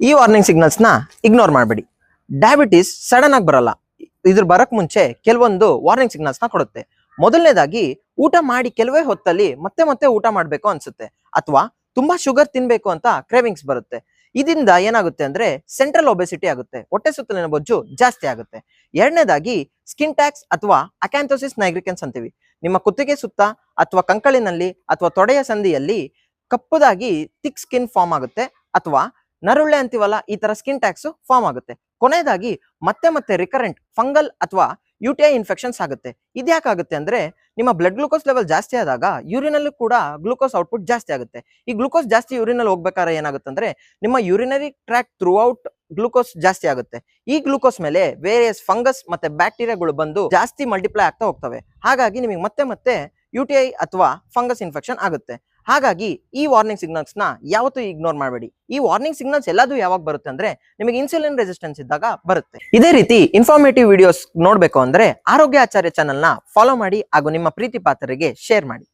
ಈ ವಾರ್ನಿಂಗ್ ಸಿಗ್ನಲ್ಸ್ನ ಇಗ್ನೋರ್ ಮಾಡಬೇಡಿ. ಡಯಾಬಿಟಿಸ್ ಸಡನ್ ಆಗಿ ಬರಲ್ಲ. ಇದ್ರ ಬರಕ್ ಮುಂಚೆ ಕೆಲವೊಂದು ವಾರ್ನಿಂಗ್ ಸಿಗ್ನಲ್ಸ್ನ ಕೊಡುತ್ತೆ. ಮೊದಲನೇದಾಗಿ ಊಟ ಮಾಡಿ ಕೆಲವೇ ಹೊತ್ತಲ್ಲಿ ಮತ್ತೆ ಮತ್ತೆ ಊಟ ಮಾಡಬೇಕು ಅನ್ಸುತ್ತೆ. ಅಥವಾ ತುಂಬಾ ಶುಗರ್ ತಿನ್ಬೇಕು ಅಂತ ಕ್ರೇವಿಂಗ್ಸ್ ಬರುತ್ತೆ. ಇದರಿಂದ ಏನಾಗುತ್ತೆ ಅಂದ್ರೆ ಸೆಂಟ್ರಲ್ ಒಬೆಸಿಟಿ ಆಗುತ್ತೆ. ಹೊಟ್ಟೆ ಸುತ್ತಲಿನ ಬೊಜ್ಜು ಜಾಸ್ತಿ ಆಗುತ್ತೆ. ಎರಡನೇದಾಗಿ ಸ್ಕಿನ್ ಟ್ಯಾಕ್ಸ್ ಅಥವಾ ಅಕ್ಯಾಂಥೋಸಿಸ್ ನೈಗ್ರಿಕೆನ್ಸ್ ಅಂತೀವಿ. ನಿಮ್ಮ ಕುತ್ತಿಗೆ ಸುತ್ತ ಅಥವಾ ಕಂಕಳಿನಲ್ಲಿ ಅಥವಾ ತೊಡೆಯ ಸಂಧಿಯಲ್ಲಿ ಕಪ್ಪದಾಗಿ ಥಿಕ್ ಸ್ಕಿನ್ ಫಾರ್ಮ್ ಆಗುತ್ತೆ. ಅಥವಾ ನರುಳ್ಳೆ ಅಂತೀವಲ್ಲ, ಈ ತರ ಸ್ಕಿನ್ ಟ್ಯಾಕ್ಸ್ ಫಾರ್ಮ್ ಆಗುತ್ತೆ. ಕೊನೆಯದಾಗಿ ಮತ್ತೆ ಮತ್ತೆ ರಿಕರೆಂಟ್ ಫಂಗಲ್ ಅಥವಾ ಯು ಟಿ ಐ ಇನ್ಫೆಕ್ಷನ್ಸ್ ಆಗುತ್ತೆ. ಇದ್ಯಾಕಾಗುತ್ತೆ ಅಂದ್ರೆ, ನಿಮ್ಮ ಬ್ಲಡ್ ಗ್ಲೂಕೋಸ್ ಲೆವೆಲ್ ಜಾಸ್ತಿ ಆದಾಗ ಯೂರಿನಲ್ಲಿ ಕೂಡ ಗ್ಲೂಕೋಸ್ ಔಟ್ಪುಟ್ ಜಾಸ್ತಿ ಆಗುತ್ತೆ. ಈ ಗ್ಲೂಕೋಸ್ ಜಾಸ್ತಿ ಯೂರಿನಲ್ಲಿ ಹೋಗ್ಬೇಕಾದ್ರೆ ಏನಾಗುತ್ತೆ ಅಂದ್ರೆ, ನಿಮ್ಮ urinary tract through out glucose ಜಾಸ್ತಿ ಆಗುತ್ತೆ. ಈ ಗ್ಲೂಕೋಸ್ ಮೇಲೆ ವೇರಿಯಸ್ ಫಂಗಸ್ ಮತ್ತೆ ಬ್ಯಾಕ್ಟೀರಿಯಾಗಳು ಬಂದು ಜಾಸ್ತಿ ಮಲ್ಟಿಪ್ಲೈ ಆಗ್ತಾ ಹೋಗ್ತವೆ. ಹಾಗಾಗಿ ನಿಮಗೆ ಮತ್ತೆ ಮತ್ತೆ ಯು ಟಿ ಐ ಅಥವಾ ಫಂಗಸ್ ಇನ್ಫೆಕ್ಷನ್ ಆಗುತ್ತೆ. ಹಾಗಾಗಿ ಈ ವಾರ್ನಿಂಗ್ ಸಿಗ್ನಲ್ಸ್ನ ಯಾವತ್ತೂ ಇಗ್ನೋರ್ ಮಾಡಬೇಡಿ. ಈ ವಾರ್ನಿಂಗ್ ಸಿಗ್ನಲ್ಸ್ ಎಲ್ಲದೂ ಯಾವಾಗ ಬರುತ್ತೆ ಅಂದ್ರೆ ನಿಮಗೆ ಇನ್ಸುಲಿನ್ ರೆಸಿಸ್ಟೆನ್ಸ್ ಇದ್ದಾಗ ಬರುತ್ತೆ. ಇದೇ ರೀತಿ ಇನ್ಫಾರ್ಮೇಟಿವ್ ವಿಡಿಯೋಸ್ ನೋಡ್ಬೇಕು ಅಂದ್ರೆ ಆರೋಗ್ಯ ಆಚಾರ್ಯ ಚಾನೆಲ್ನ ಫಾಲೋ ಮಾಡಿ ಹಾಗೂ ನಿಮ್ಮ ಪ್ರೀತಿ ಪಾತ್ರರಿಗೆ ಶೇರ್ ಮಾಡಿ.